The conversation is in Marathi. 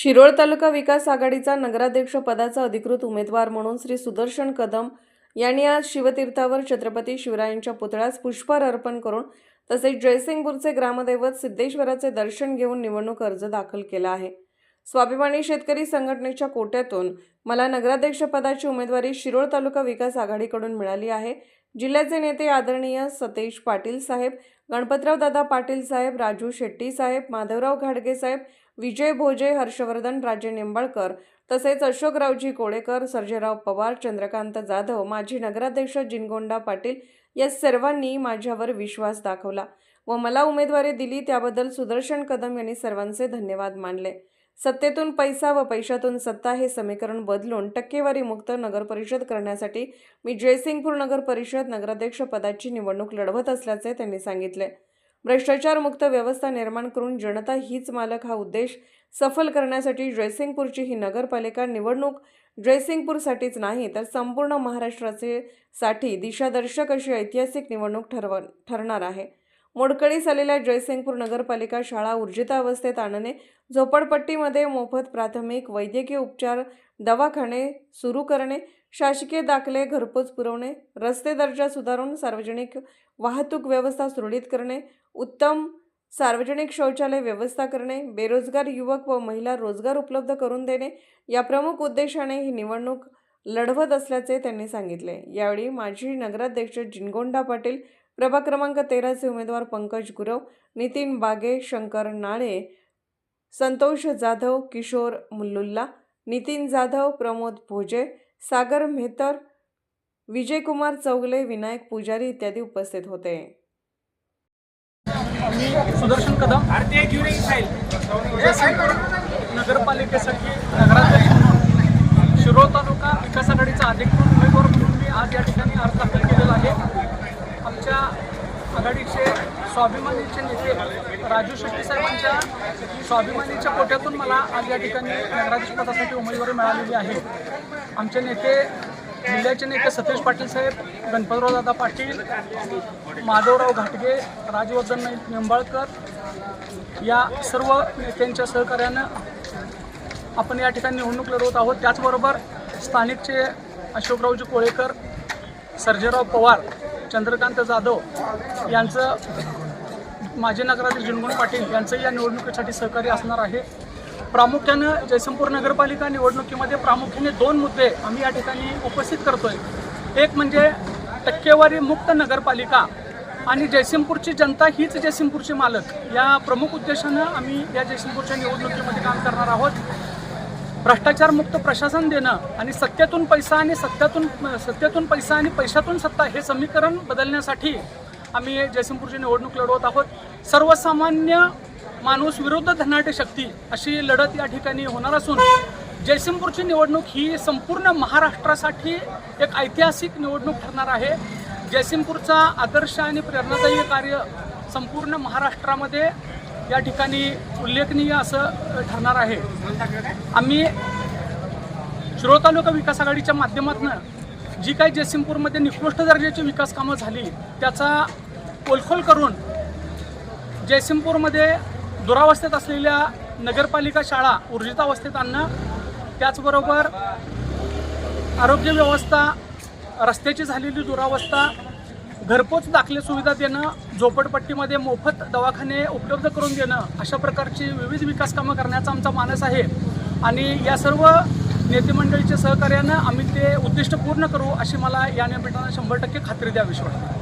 शिरोळ तालुका विकास आघाडीचा नगराध्यक्ष पदाचा अधिकृत उमेदवार म्हणून श्री सुदर्शन कदम यांनी आज शिवतीर्थावर छत्रपती शिवरायांच्या पुतळ्यास पुष्पहार अर्पण करून तसेच जयसिंगपूरचे ग्रामदैवत सिद्धेश्वराचे दर्शन घेऊन निवडणूक अर्ज दाखल केला आहे. स्वाभिमानी शेतकरी संघटनेच्या कोट्यातून मला नगराध्यक्षपदाची उमेदवारी शिरोळ तालुका विकास आघाडीकडून मिळाली आहे. जिल्ह्याचे नेते आदरणीय सतेज पाटील साहेब गणपतराव दादा पाटील साहेब राजू शेट्टी साहेब माधवराव घाडगे साहेब विजय भोजे हर्षवर्धन राजे निंबाळकर तसेच अशोकरावजी कोळेकर सर्जेराव पवार चंद्रकांत जाधव माजी नगराध्यक्ष जिनगोंडा पाटील या सर्वांनी माझ्यावर विश्वास दाखवला व मला उमेदवारी दिली त्याबद्दल सुदर्शन कदम यांनी सर्वांचे धन्यवाद मानले. सत्तेतून पैसा व पैशातून सत्ता हे समीकरण बदलून टक्केवारी मुक्त नगरपरिषद करण्यासाठी मी जयसिंगपूर नगर परिषद नगराध्यक्ष पदाची निवडणूक लढवत असल्याचे त्यांनी सांगितले. भ्रष्टाचारमुक्त व्यवस्था निर्माण करून जनता हीच मालक हा उद्देश सफल करण्यासाठी जयसिंगपूरची ही नगरपालिका निवडणूक जयसिंगपूरसाठीच नाही तर संपूर्ण महाराष्ट्राचे साठी दिशादर्शक अशी ऐतिहासिक निवडणूक ठरव ठरणार आहे. मोडकळीस आलेल्या जयसिंगपूर नगरपालिका शाळा ऊर्जितावस्थेत आणणे झोपडपट्टीमध्ये मोफत प्राथमिक वैद्यकीय उपचार दवाखाने सुरू करणे शासकीय दाखले घरपोच पुरवणे रस्ते दर्जा सुधारून सार्वजनिक वाहतूक व्यवस्था सुरळीत करणे उत्तम सार्वजनिक शौचालय व्यवस्था करणे बेरोजगार युवक व महिला रोजगार उपलब्ध करून देणे या प्रमुख उद्देशाने ही निवडणूक लढवत असल्याचे त्यांनी सांगितले. यावेळी माजी नगराध्यक्ष जिनगोंडा पाटील प्रभाग क्रमांक तेराचे उमेदवार पंकज गुरव नितीन बागे शंकर नाळे संतोष जाधव किशोर मुल्लुल्ला नितीन जाधव प्रमोद भोजे सागर मेहतर विजयकुमार चौगले विनायक पुजारी इत्यादी उपस्थित होते. मी सुदर्शन कदम नगरपालिकेसाठी नगराध्यक्ष शिरोळ तालुका विकास आघाडीचा अधिकृत उमेदवार म्हणून मी आज या ठिकाणी अर्ज दाखल केलेला आहे. आमच्या आघाडीचे स्वाभिमानीचे नेते राजू शेट्टी साहेबांच्या स्वाभिमानीच्या पोट्यातून मला आज या ठिकाणी नगराधीश पदासाठी उमेदवारी मिळालेली आहे. आमचे नेते जिल्ह्याचे नेते सतीश पाटील साहेब गणपतराव दादा पाटील माधवराव घाटगे राजवर्धन निंबाळकर या सर्व नेत्यांच्या सहकार्यानं आपण या ठिकाणी निवडणूक लढवत आहोत. त्याचबरोबर स्थानिकचे अशोकरावजी कोळेकर सर्जेराव पवार चंद्रकांत जाधव यांचं माजी नगराध्यक्ष जिनगुण पाटील यांचंही या निवडणुकीसाठी सहकार्य असणार आहे. प्रामुख्यानं जयसिंगपूर नगरपालिका निवडणुकीमध्ये प्रामुख्याने दोन मुद्दे आम्ही या ठिकाणी उपस्थित करतोय. एक म्हणजे टक्केवारी मुक्त नगरपालिका आणि जयसिंगपूरची जनता हीच जयसिंगपूरचे मालक. या प्रमुख उद्देशानं आम्ही या जयसिंगपूरच्या निवडणुकीमध्ये काम करणार आहोत. भ्रष्टाचारमुक्त प्रशासन देणं आणि सत्यातून पैसा आणि सत्यातून सत्यातून पैसा आणि पैशातून सत्ता हे समीकरण बदलण्यासाठी आम्ही जयसिंगपूरची निवडणूक लढवत आहोत. सर्वसामान्य माणूस विरुद्ध धनाटे शक्ती अशी लढत या ठिकाणी होणार असून जयसिंगपूरची निवडणूक ही संपूर्ण महाराष्ट्रासाठी एक ऐतिहासिक निवडणूक ठरणार आहे. जयसिंगपूरचा आदर्श आणि प्रेरणादायी कार्य संपूर्ण महाराष्ट्रामध्ये या ठिकाणी उल्लेखनीय असं ठरणार आहे. आम्ही शिरोळ तालुका विकास आघाडीच्या माध्यमातून जी काही जयसिंगपूरमध्ये निकृष्ट दर्जाची विकास कामं झाली त्याचा पोलखोल करून जयसिंगपूरमध्ये दुरावस्थेत असलेल्या नगरपालिका शाळा ऊर्जितावस्थेत आणणं त्याचबरोबर आरोग्य व्यवस्था रस्त्याची झालेली दुरावस्था घरपोच दाखले सुविधा देणं झोपडपट्टीमध्ये मोफत दवाखाने उपलब्ध करून देणं अशा प्रकारची विविध विकास कामं करण्याचा आमचा मानस आहे. आणि या सर्व नेतेमंडळीच्या सहकार्यानं आम्ही ते उद्दिष्ट पूर्ण करू अशी मला या निमित्तानं शंभर टक्के खात्री द्यावीशी वाटते.